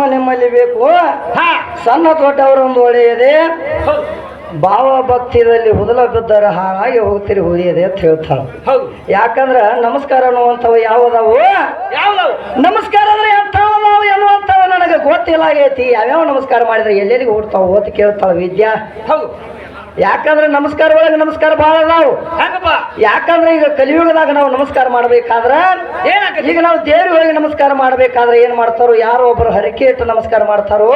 ನಿಮ್ಮಲ್ಲಿ ಬೇಕು. ಹಾ. ಸಣ್ಣ ದೊಡ್ಡವರೊಂದು ಒಳ್ಳೆಯದೆ ಹೌದು. ಭಾವ ಭಕ್ತಿಯಲ್ಲಿ ಹುದಲ ಬಿದ್ದರ ಹಾಳಾಗಿ ಹೋಗ್ತೀರಿ ಹುರಿಯದೆ ಅಂತ ಹೇಳ್ತಾಳೆ. ಹೌದು. ಯಾಕಂದ್ರ ನಮಸ್ಕಾರ ಅನ್ನುವಂಥವು ಯಾವದವು? ಯಾವ್ದವು? ನಮಸ್ಕಾರ ಅಂದ್ರೆ ಎಂಥವು ಎನ್ನುವಂಥವು ನನಗೆ ಗೊತ್ತಿಲ್ಲ. ಆಗೈತಿ ಯಾವ್ಯಾವ ನಮಸ್ಕಾರ ಮಾಡಿದ್ರೆ ಎಲ್ಲೆಲ್ಲಿಗೆ ಓಡ್ತಾವ ಓದ್ ಕೇಳ್ತಾಳ ವಿದ್ಯಾ. ಹೌದು. ಯಾಕಂದ್ರೆ ನಮಸ್ಕಾರ ಒಳಗೆ ನಮಸ್ಕಾರ ಬಹಳ ಅದಾವು. ಹೆಂಗಪ್ಪ. ಯಾಕಂದ್ರೆ ಈಗ ಕಲಿಯುಗದಾಗ ನಾವು ನಮಸ್ಕಾರ ಮಾಡ್ಬೇಕಾದ್ರ ಈಗ ನಾವು ದೇವರಿಗೆ ನಮಸ್ಕಾರ ಮಾಡ್ಬೇಕಾದ್ರೆ ಏನ್ ಮಾಡ್ತಾರೋ ಯಾರೋ ಒಬ್ರು ಹರಕೆ ಇಟ್ಟು ನಮಸ್ಕಾರ ಮಾಡ್ತಾರೋ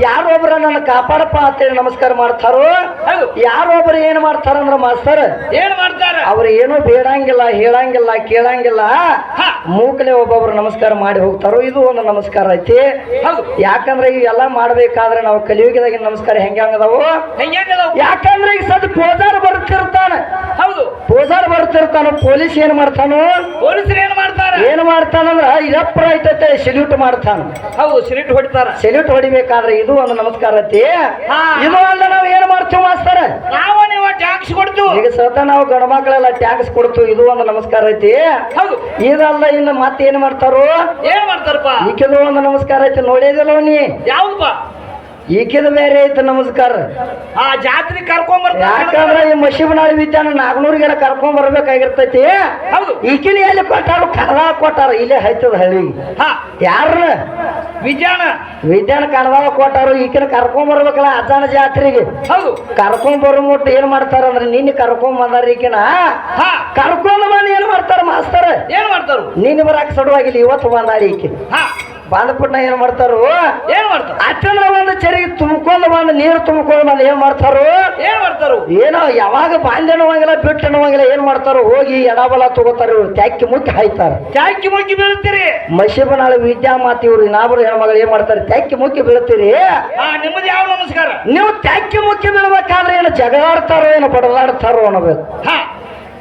ಯಾರೋ ಒಬ್ರು ನನ್ನ ಕಾಪಾಡಪ್ಪ ಅಂತೇಳಿ ನಮಸ್ಕಾರ ಮಾಡ್ತಾರೋ ಯಾರೋ ಒಬ್ರು ಏನ್ ಮಾಡ್ತಾರ ಅಂದ್ರ ಮಾಸ್ತರ್ ಏನ್ ಮಾಡ್ತಾರ? ಅವ್ರ ಏನೋ ಬೇಡಂಗಿಲ್ಲ ಹೇಳಂಗಿಲ್ಲ ಕೇಳಂಗಿಲ್ಲ. ಹಾ. ಮೂಕಲೆ ಒಬ್ಬೊಬ್ರು ನಮಸ್ಕಾರ ಮಾಡಿ ಹೋಗ್ತಾರೋ ಇದು ಒಂದು ನಮಸ್ಕಾರ ಐತಿ. ಯಾಕಂದ್ರೆ ಇವೆಲ್ಲ ಮಾಡ್ಬೇಕಾದ್ರೆ ನಾವು ಕಲಿಯುಗದಾಗಿನ ನಮಸ್ಕಾರ ಹೆಂಗ ಹಂಗದಾವು? ಹೆಂಗದವು? ಯಾಕಂದ್ರೆ ಈಗ ಸದ್ ಪೂಜಾರ್ ಬರ್ತಿರ್ತಾನೆ ಹೌದು. ಪೂಜಾರ್ ಬರ್ತಿರ್ತಾನ ಪೊಲೀಸ್ ಏನ್ ಮಾಡ್ತಾನು? ಪೊಲೀಸರು ಏನ್ ಮಾಡ್ತಾರ? ಏನ್ ಮಾಡ್ತಾನಂದ್ರ ಇದಪ್ಪ ಐತತೆ ಸೆಲ್ಯೂಟ್ ಮಾಡ್ತಾನ. ಹೌದು ಸೆಲ್ಯೂಟ್ ಹೊಡಿತಾರ. ಸೆಲ್ಯೂಟ್ ಹೊಡಿಬೇಕಾದ್ರೆ ಇದು ಒಂದು ನಮಸ್ಕಾರ ಐತಿ. ಇದು ಅಲ್ಲ ನಾವು ಏನ್ ಮಾಡ್ತೀವಿ ಮಾಸ್ತಾರ? ನಾವ ನೀವು ಟ್ಯಾಕ್ಸ್ ಕೊಡ್ತೀವಿ. ಈಗ ಸತ ನಾವು ಗಂಡ ಮಕ್ಕಳೆಲ್ಲ ಟ್ಯಾಕ್ಸ್ ಕೊಡ್ತು ಇದು ಒಂದು ನಮಸ್ಕಾರ ಐತಿ. ಹೌದು. ಇದಲ್ಲ ಇನ್ನು ಮತ್ತೆ ಏನ್ ಮಾಡ್ತಾರೋ? ಏನ್ ಮಾಡ್ತಾರಪ್ಪ? ಈ ಕೆಲವೊಂದು ನಮಸ್ಕಾರ ಐತಿ ನೋಡಿದಿಲ್ಲ ನೀ? ಯಾವ್ದಪ್ಪ ಈಕೆದ ಬೇರೆ ಐತೆ ನಮಸ್ಕಾರ. ಆ ಜಾತ್ರೆ ಕರ್ಕೊಂಡ್ ಯಾಕಂದ್ರೆ ಈ ಮಶಿಬನಾಳಿ ವಿದ್ಯಾನ ನಾಗನೂರಿಗೆಲ್ಲ ಕರ್ಕೊಂಡ್ ಬರ್ಬೇಕಾಗಿರ್ತೈತಿ ಹೌದು. ಈಕಿನ ಎಲ್ಲಿ ಕೊಟ್ಟಾರು? ಕಡದ ಕೊಟ್ಟಾರ. ಇಲ್ಲೇ ಹೈತದ ಹಳ್ಳಿ. ಯಾರ ವಿದ್ಯಾನ. ವಿದ್ಯಾನ ಕಡದ ಕೊಟ್ಟಾರು. ಈಕಿನ ಕರ್ಕೊಂಡ್ ಬರ್ಬೇಕಲ್ಲ ಅಜ್ಜನ ಜಾತ್ರೆಗೆ. ಹೌದು. ಕರ್ಕೊಂಡ್ ಬರೋ ಮುಟ್ಟು ಏನ್ ಮಾಡ್ತಾರ ಅಂದ್ರೆ ನಿನ್ನ ಕರ್ಕೊಂಡ್ ಬಂದಾರ ಈಕಿನ. ಹಾ. ಕರ್ಕೊಂಡ್ ಬಂದ್ ಏನ್ ಮಾಡ್ತಾರ ಮಾಸ್ತರ? ಏನ್ ಮಾಡ್ತಾರ? ನೀನ್ ಬರಾಕ್ ಸಡುವಾಗಿಲ್ಲ ಇವತ್ತು ಬಂದಾರ ಈಕಿ ಬಂದ್ಬಿಟ್ಟ ಏನ್ ಮಾಡ್ತಾರು? ಏನ್ ಮಾಡ್ತಾರ? ಅಟ್ಟಂದ್ರ ಒಂದು ಚರಿಗೆ ತುಂಬಿಕೊಂಡು ಬಂದು ನೀರು ತುಂಬಿಕೊಂಡು ಬಂದು ಏನ್ ಮಾಡ್ತಾರು? ಏನ್ ಮಾಡ್ತಾರು? ಏನೋ ಯಾವಾಗ ಬಾಂಧ್ ಅನ್ನುವಂಗಿಲ್ಲ ಬಿಟ್ಟು ಅನ್ನುವಂಗಿಲ್ಲ ಏನ್ ಮಾಡ್ತಾರೋ? ಹೋಗಿ ಎಡಬಲ ತಗೋತಾರ ಇವ್ರು ತ್ಯಾಕಿ ಮುಕ್ಕಿ ಹಾಯ್ತಾರ. ತ್ಯಾಕಿ ಮುಕ್ಕಿ ಬೀಳ್ತೀರಿ ಮಶಿಬನಾಳ ವಿದ್ಯಾ ಮಾತಿ ಇವ್ರು ಇನ್ನಾಬ್ರು ಹೆಣ್ಮಗಳು ಏನ್ ಮಾಡ್ತಾರೆ? ತ್ಯಾಕಿ ಮುಕ್ಕಿ ಬೀಳ್ತೀರಿ ನಿಮ್ಮದು ಯಾವ ನಮಸ್ಕಾರ? ನೀವು ತ್ಯಾಕಿ ಮುಕ್ಕಿ ಬೀಳ್ಬೇಕಾದ್ರೆ ಏನು ಜಗಳಾಡ್ತಾರೋ ಏನು ಬಡದಾಡ್ತಾರೋ ಅನ್ನಬೇಕು. ಹಾ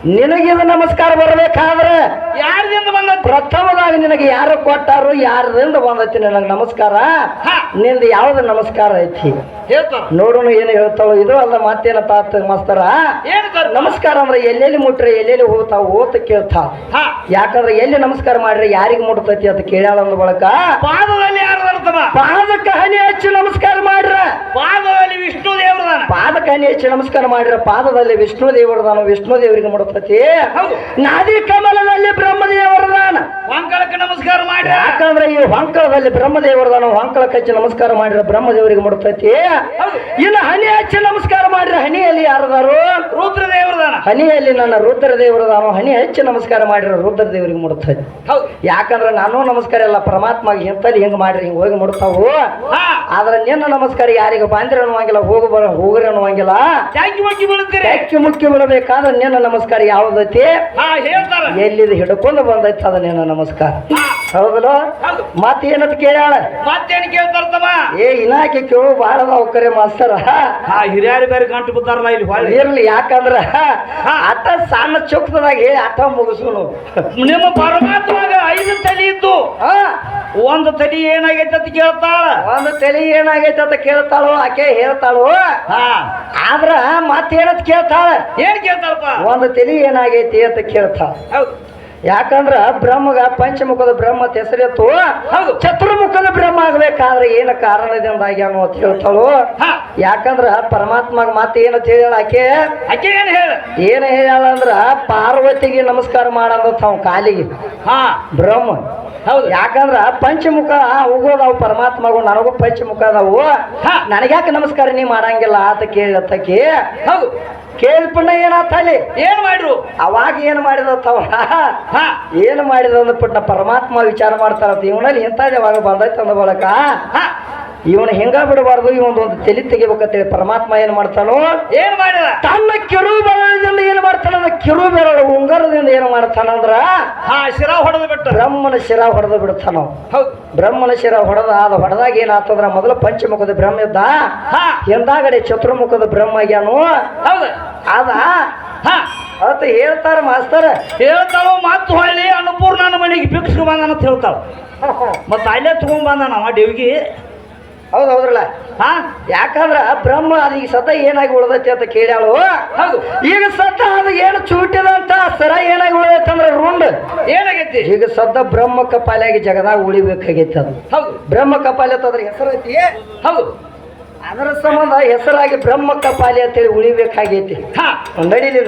ನಿನಗಿದು ನಮಸ್ಕಾರ ಬರಬೇಕಾದ್ರೆ ಯಾರದಿಂದ ಬಂದ ಪ್ರಥಮದಾಗ ನಿನಗೆ ಯಾರು ಕೊಟ್ಟಾರು ಯಾರದಿಂದ ಬಂದೈತಿ ನಿನಗ ನಮಸ್ಕಾರ? ನಿಂದ ಯಾವ್ದು ನಮಸ್ಕಾರ ಐತಿ? ನೋಡೋಣ ಏನು ಹೇಳ್ತಾವ ಇದು ಅಲ್ಲ ಮತ್ತೇನ ತಾತ ಮಾಸ್ತರ? ನಮಸ್ಕಾರ ಅಂದ್ರೆ ಎಲ್ಲೆಲ್ಲಿ ಮುಟ್ರೆ ಎಲ್ಲೆಲ್ಲಿ ಹೋಗ್ತಾವ ಓತ ಕೇಳ್ತಾವ ಯಾಕಂದ್ರೆ ಎಲ್ಲಿ ನಮಸ್ಕಾರ ಮಾಡ್ರಿ ಯಾರಿಗೆ ಮುಟ್ತೈತಿ ಅಂತ ಕೇಳ್ಯಾಳ ಅಂದ ಬಳಕ? ಪಾದದಲ್ಲಿ ಯಾರು ಬರ್ತಮ್ಮ ಪಾದಕ್ಕೆ ಹನಿ ಹಚ್ಚಿ ನಮಸ್ಕಾರ ಮಾಡ್ರ. ಪಾದದಲ್ಲಿ ವಿಷ್ಣು ದೇವ್ರದಾನ. ಪಾದಕ್ಕೆ ಹನಿ ಹಚ್ಚಿ ನಮಸ್ಕಾರ ಮಾಡ್ರ ಪಾದದಲ್ಲಿ ವಿಷ್ಣು ದೇವ್ರದಾನ ವಿಷ್ಣು ದೇವರಿಗೆ ಮುಡುತ್ತೈತಿ ಹೌದು. ನಾದಿ ಕಮಲದಲ್ಲಿ ಬ್ರಹ್ಮದೇವರದಾನ ಹೊಂಕಳಕ್ಕೆ ನಮಸ್ಕಾರ ಮಾಡಿ ಯಾಕಂದ್ರೆ ಈ ಹೊಂಕಳದಲ್ಲಿ ಬ್ರಹ್ಮದೇವರದಾನ ಹೊಂಕಳ ಕಚ್ಚಿ ನಮಸ್ಕಾರ ಮಾಡಿರ ಬ್ರಹ್ಮದೇವರಿಗೆ ಮುಡುತ್ತೈತಿ ಹೌದು. ಇನ್ನು ಹನಿ ಹಚ್ಚಿ ನಮಸ್ಕಾರ ಮಾಡ್ರ ಹನಿಯಲ್ಲಿ ಯಾರದಾರು? ರುದ್ರದೇವರದಾನ ಹನಿಯಲ್ಲಿ ನನ್ನ ರುದ್ರ ದೇವರದಾನ ಹನಿ ಹಚ್ಚಿ ನಮಸ್ಕಾರ ಮಾಡಿರ ರುದ್ರ ದೇವರಿಗೆ ಮುಡುತ್ತೈತಿ ಹೌದು. ಯಾಕಂದ್ರೆ ನಾನು ನಮಸ್ಕಾರ ಎಲ್ಲ ಪರಮಾತ್ಮಗೆ ಎಂತಲ್ಲಿ ಹೆಂಗ್ ಮಾಡ್ರಿ ಹಿಂಗ್ ಹೋಗಿ ಮುಡ್ತಾವು. ಆದ್ರ ನಿನ್ನ ನಮಸ್ಕಾರ ಯಾರಿಗೆ ಬಾಂದ್ರೆ ಅನ್ನುವಂಗಿಲ್ಲ ಹೋಗು ಬರ ಹೋಗ್ರಿ ಅನ್ನುವಂಗಿಲ್ಲ. ಮುಖ್ಯ ಬಿಡಬೇಕಾದ್ರೆ ನಿನ್ನ ನಮಸ್ಕಾರ ಯಾವ್ದೈತಿ ಹೇಳ್ತಾರ. ಎಲ್ಲಿದು ಹಿಡ್ಕೊಂಡು ಬಂದೈತಿ ಅದ ನಿನ್ನ ನಮಸ್ಕಾರ ಹೌದಲ್ಲ? ಹೌದು. ಮತ್ತೇನಂತ ಕೇಳ್ಯಾಳ? ಮತ್ತೇನ್ ಕೇಳ್ತಾರ ತಮ್ಮ ಏ ಇಲಾಖೆ ಕೇಳು ಬಾಳ ಕರೆ ಮಾಸ್ತರ. ಆ ಹಿರಿಯರು ಬೇರೆ ಗಂಟು ಬಿದ್ದಾರಲ್ಲ ಇಲ್ಲಿ ಹೊಳ್ಳಿ. ಇರ್ಲಿ ಯಾಕಂದ್ರ ಅಟ್ಟ ಸಣ್ಣ ಚೊಕ್ಕದಾಗ ಹೇಳಿ ಮುಗಿಸೋನು ನಿಮ್ಮ ಪರಮಾತ್ಮಾಗ ಐದು ತಲೆ ಇದ್ದು. ಹಾ. ಒಂದು ತಲೆ ಏನಾಗೈತೆ ಅಂತ ಕೇಳ್ತಾಳ. ಒಂದು ತಲೆ ಏನಾಗೈತೆ ಅಂತ ಕೇಳ್ತಾಳು ಆಕೆ ಹೇಳ್ತಾಳು. ಹಾ. ಆದ್ರ ಮತ್ತೇನಂತ ಕೇಳ್ತಾಳ? ಏನ್ ಕೇಳ್ತಾಳಪ್ಪ? ಒಂದು ತಲೆ ಏನಾಗೈತಿ ಅಂತ ಕೇಳ್ತಾಳ. ಹೌದು. ಯಾಕಂದ್ರ ಬ್ರಹ್ಮಗ ಪಂಚಮುಖದ ಬ್ರಹ್ಮ ತೆಸರಿತ್ತು ಹೆಸರಿತ್ತು ಹೌದು. ಚತುರ್ಮುಖದ ಬ್ರಹ್ಮ ಆಗ್ಬೇಕಾದ್ರೆ ಏನ ಕಾರಣದಿಂದ ಆಗ್ಯಾನು ಅಂತ ಹೇಳ್ತಾಳು. ಯಾಕಂದ್ರ ಪರಮಾತ್ಮಗ ಮತ್ತೆ ಏನಂತ ಹೇಳ ಆಕೆ? ಆಕೆ ಏನ್ ಹೇಳ? ಏನ ಹೇಳ ಅಂದ್ರ ಪಾರ್ವತಿಗೆ ನಮಸ್ಕಾರ ಮಾಡಂದ ತಾವ್ ಕಾಲಿಗೆ. ಹಾ. ಬ್ರಹ್ಮ. ಹೌದು. ಯಾಕಂದ್ರ ಪಂಚಮುಖ ಹೋಗೋದಾವು ಪರಮಾತ್ಮಗೂ ನನಗೂ ಪಂಚಮುಖ ಅದಾವು. ನನಗ್ಯಾಕೆ ನಮಸ್ಕಾರ ನೀ ಮಾಡಂಗಿಲ್ಲ ಆತ ಕೇಳಿ ಹೌದು. ಕೇಳ್ಪಣ್ಣ ಏನಾತ ಏನು ಏನ್ ಮಾಡ್ರು ಅವಾಗ ಏನ್ ಮಾಡಿದ ತವ ಹಾ. ಏನು ಮಾಡಿದ ಅಂದ್ಬಿಟ್ಟು ಪರಮಾತ್ಮ ವಿಚಾರ ಮಾಡ್ತಾರ ಇವನಲ್ಲಿ ಇಂಥದ್ದು ಯಾವಾಗ ಬಂದೈತೆ ಅಂದ ಬಳಕ ಇವನು ಹಿಂಗ ಬಿಡಬಾರ್ದು ಇವನ್ ಒಂದು ತಲೆ ತೆಗಿಬೇಕಂತೇಳಿ ಪರಮಾತ್ಮ ಏನ್ ಮಾಡ್ತಾನೋ? ಏನ್ ಮಾಡಿದ? ತನ್ನ ಕಿರು ಬೆರಳಿನಿಂದ ಏನ್ ಮಾಡ್ತಾನ ಕಿರು ಬೆರಳು ಉಂಗರದಿಂದ ಏನ್ ಮಾಡ್ತಾನಂದ್ರ ಆ ಶಿರ ಹೊಡೆದು ಬಿಟ್ಟ ಬ್ರಹ್ಮನ ಶಿರ ಹೊಡೆದು ಬಿಡ್ತಾನ? ಹೌದು. ಬ್ರಹ್ಮನ ಶಿರ ಹೊಡೆದ ಅದ ಹೊಡೆದಾಗ ಏನಾತಂದ್ರ ಮೊದಲು ಪಂಚಮುಖದ ಬ್ರಹ್ಮ ಇದ್ದ ಹಾ. ಹಿಂದಾಗಡೆ ಚತುರ್ಮುಖದ ಬ್ರಹ್ಮ ಆಗ್ಯಾನು? ಹೌದು. ಅದ ಹಾ. ಅಂತ ಹೇಳ್ತಾರ ಮಾಸ್ತರ? ಹೇಳ್ತಾಳು ಮತ್ ಹೊಳ್ಳಿ ಅನ್ನಪೂರ್ಣನ ಮನೆಗೆ ಭಿಕ್ಷು ಬಂದ ಅಂತ ಹೇಳ್ತಾಳ ಮತ್ತೆ ಅಲ್ಲೇ ತಗೊಂಡ್ ಬಂದ ನಾವ ಹೌದು ಹೌದ್ರಲ್ಲ? ಹಾ? ಯಾಕಂದ್ರ ಬ್ರಹ್ಮ ಅದು ಈಗ ಸತ ಏನಾಗಿ ಉಳ್ದೈತಿ ಅಂತ ಕೇಳ್ಯಾಳು. ಹೌದು. ಈಗ ಸತ ಅದು ಏನು ಚೂಟಿದಂತ ಸರ ಏನಾಗಿ ಉಳ್ದೈತಿ ಅಂದ್ರೆ ರುಂಡ್. ಏನಾಗೈತಿ? ಈಗ ಸದ್ದ ಬ್ರಹ್ಮ ಕಪಾಲಿಯಾಗಿ ಜಗದಾಗ ಉಳಿಬೇಕಾಗೈತಿ ಅದು. ಹೌದು. ಬ್ರಹ್ಮ ಕಪಾಲಿ ಅಂತ ಅದ್ರ ಹೆಸರು ಐತಿ? ಹೌದು. ಅದರ ಸಂಬಂಧ ಹೆಸರಾಗಿ ಬ್ರಹ್ಮ ಕಪಾಲಿ ಅಂತೇಳಿ ಉಳಿಬೇಕಾಗೈತಿ. ಹಾ. ನಡೀಲಿ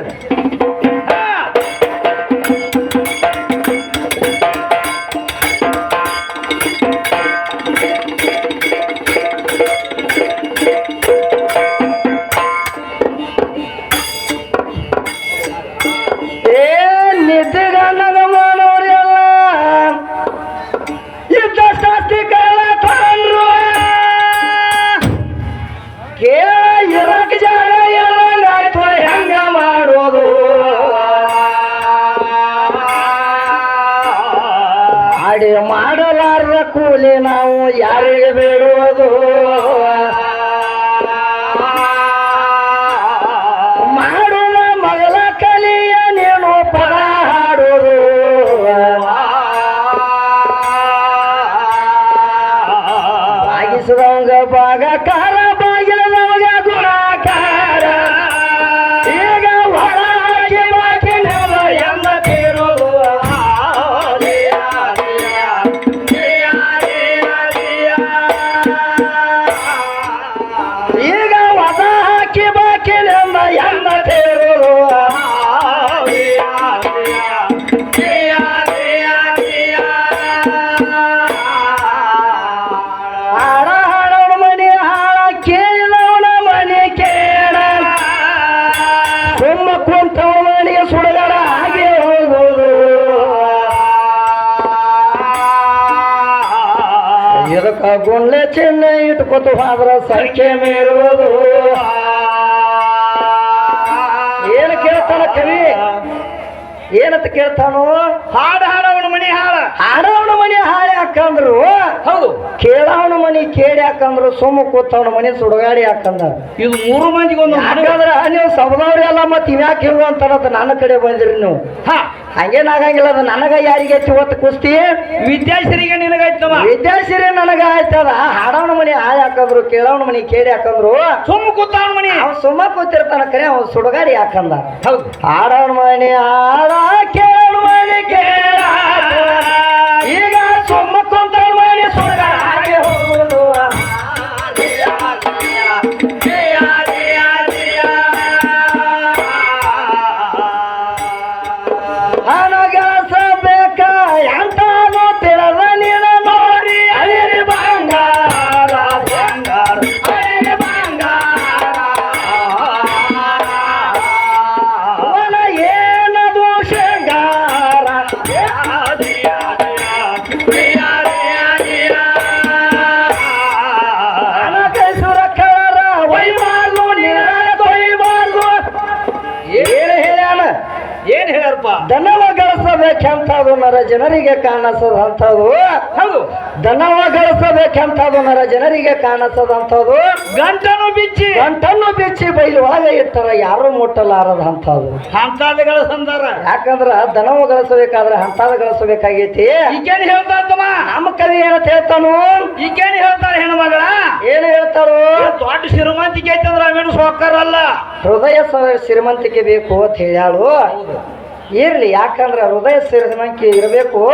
ಕೇಳ ಇರಕ್ ಜಾಗ ಆಯ್ತು ಹೆಂಗ ಮಾಡೋದು? ಅಡಿ ಮಾಡಲಾರದ ಕೂಲಿ ನಾವು ಯಾರಿಗೆ ಬೇಡುವುದು? ಗುಂಡ್ಲೆ ಚೆನ್ನ ಇಟ್ಕೊತು ಆದ್ರ ಸಂಖ್ಯೆ ಮೀರುವುದು. ಏನು ಕೇಳ್ತಾನ ಕವಿ? ಏನಂತ ಕೇಳ್ತಾನೋ? ಹಾಡು ಹಾಡವನ ಮನಿ ಹಾಳ. ಹಾಡವನ ಮನೆ ಹಾಳೆ ಹಾಕಂದ್ರು ಹೌದು. ಕೇಳವನ ಮನೆ ಕೇಳಿ ಹಾಕಂದ್ರು ಸುಮ್ಮ ಕೂತವನ ಮನೆ ಸುಡಗಾಡಿ ಹಾಕಂದ ಇದು ಮೂರು ಮಂದಿಗೆ ಒಂದು ಹಾಕಂದ್ರೆ ನೀವು ನೀವು ಸಬದವ್ರೆಲ್ಲ ಮತ್ತೆ ಇವ್ಯಾಕೆ ಹಿಂಗ ಅಂತ ನನ್ನ ಕಡೆ ಬಂದಿರಿ ನೀವು. ಹಾ. ಹಂಗೇನಾಗಂಗಿಲ್ಲ ಅದು ನನಗ ಯಾರಿಗೆ ಹೆಚ್ಚು ಇವತ್ತು ಕುಸ್ತಿ? ವಿದ್ಯಾಶ್ರೀಗೆ ನಿನಗಾಯ್ತವ ವಿದ್ಯಾಶ್ರೀ ನನಗ ಆಯ್ತದ ಹಾಡವನ ಮನೆ ಹಾಳೆ ಹಾಕಂದ್ರು ಕೇಳವನ ಮನೆ ಕೇಳಿ ಹಾಕಂದ್ರು ಸುಮ್ಮ ಕೂತವನ ಮನಿ. ಅವ್ ಸುಮ್ಮ ಕೂತಿರ್ತಾನ ಕರೆ ಅವ್ ಸುಡಗಾಡಿ ಹಾಕಂದ ಹೌದು. ಹಾಡವನ ಮನೆ ಹಾಡ ಕೇಳವನ ಮನೆ ಕೇಳ. ಈಗ ಸುಮ್ಮ ಕುಂತವನ ಮನೆ ಗಳಿಸಬೇಕೆಂತದು ನರ ಜನರಿಗೆ ಕಾಣಿಸದಂಥದ್ದು? ಹೌದು. ದನವ ಗಳಿಸಬೇಕೆಂತದು ನರ ಜನರಿಗೆ ಕಾಣಿಸದಂಥದ್ದು? ಗಂಟನ್ನು ಬಿಚ್ಚಿ. ಗಂಟನ್ನು ಬಿಚ್ಚಿ ಬೈಲುವಾಗ ಇರ್ತಾರ ಯಾರು ಮುಟ್ಟಲಾರದಂಥದ್ದು? ಹಂತಾದಗಳ ಸಂದಾರ ಯಾಕಂದ್ರ ದನವ ಗಳಿಸಬೇಕಾದ್ರೆ ಹಂತಾದ ಗಳಿಸಬೇಕಾಗೈತಿ ಈಗೇನು ಹೇಳ್ತಾ ನಮ್ಮ ಕವಿ ಏನಂತ ಹೇಳ್ತಾನು? ಈಗೇನು ಹೇಳ್ತಾರ ಹೆಣ್ಮಗಳ ಏನು ಹೇಳ್ತಾರು? ದೊಡ್ಡ ಶ್ರೀಮಂತಿಕೆ ಐತಂದ್ರ ಅವೇನು ಸೋಕರಲ್ಲ ಹೃದಯ ಶ್ರೀಮಂತಿಕೆ ಬೇಕು ಅಂತ ಹೇಳ್ಯಾಳು. ಇರ್ಲಿ ಯಾಕಂದ್ರೆ ಹೃದಯ ಶ್ರೀಮಂತಿಕೆ ಇರಬೇಕು.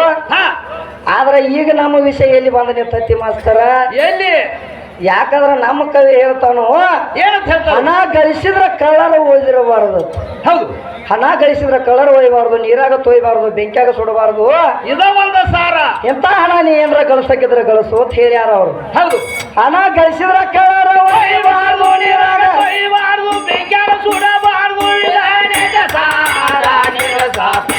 ಆದ್ರೆ ಈಗ ನಮ್ಮ ವಿಷಯ ಎಲ್ಲಿ ಬಂದ ನಿಂತತಿ ಮಾಸ್ತರ? ಎಲ್ಲಿ? ಯಾಕಂದ್ರೆ ನಮ್ಮ ಕವಿ ಹೇಳ್ತಾನು ಏನಂತ ಹಣ ಗಳಿಸಿದ್ರ ಕಳ್ಳರ ಓದಿರಬಾರದು ಹೌದು. ಹಣ ಗಳಿಸಿದ್ರ ಕಳ್ಳರ ಒಯ್ಯಬಾರದು ನೀರಾಗ ತೊಯ್ಬಾರದು ಬೆಂಕಿಯಾಗ ಸುಡಬಾರದು. ಇದ ಒಂದು ಸಾರ. ಎಂತ ಹಣ ನೀ ಏನ್ರ ಗಳಿಸಕ್ಕಿದ್ರ ಗಳಿಸು ಅಂತ ಹೇಳ್ಯಾರ ಅವ್ರು. ಹೌದು. ಹಣ ಗಳಿಸಿದ್ರ ಕಳ್ಳರ ಒಯ್ಯಬಾರದು ನೀರಾಗ ಬೆಂಕಿಯಾಗ ಬೆಂಕ್ಯಾಗ ಸುಡಬಾರ್ದು ಇಲ್ಲ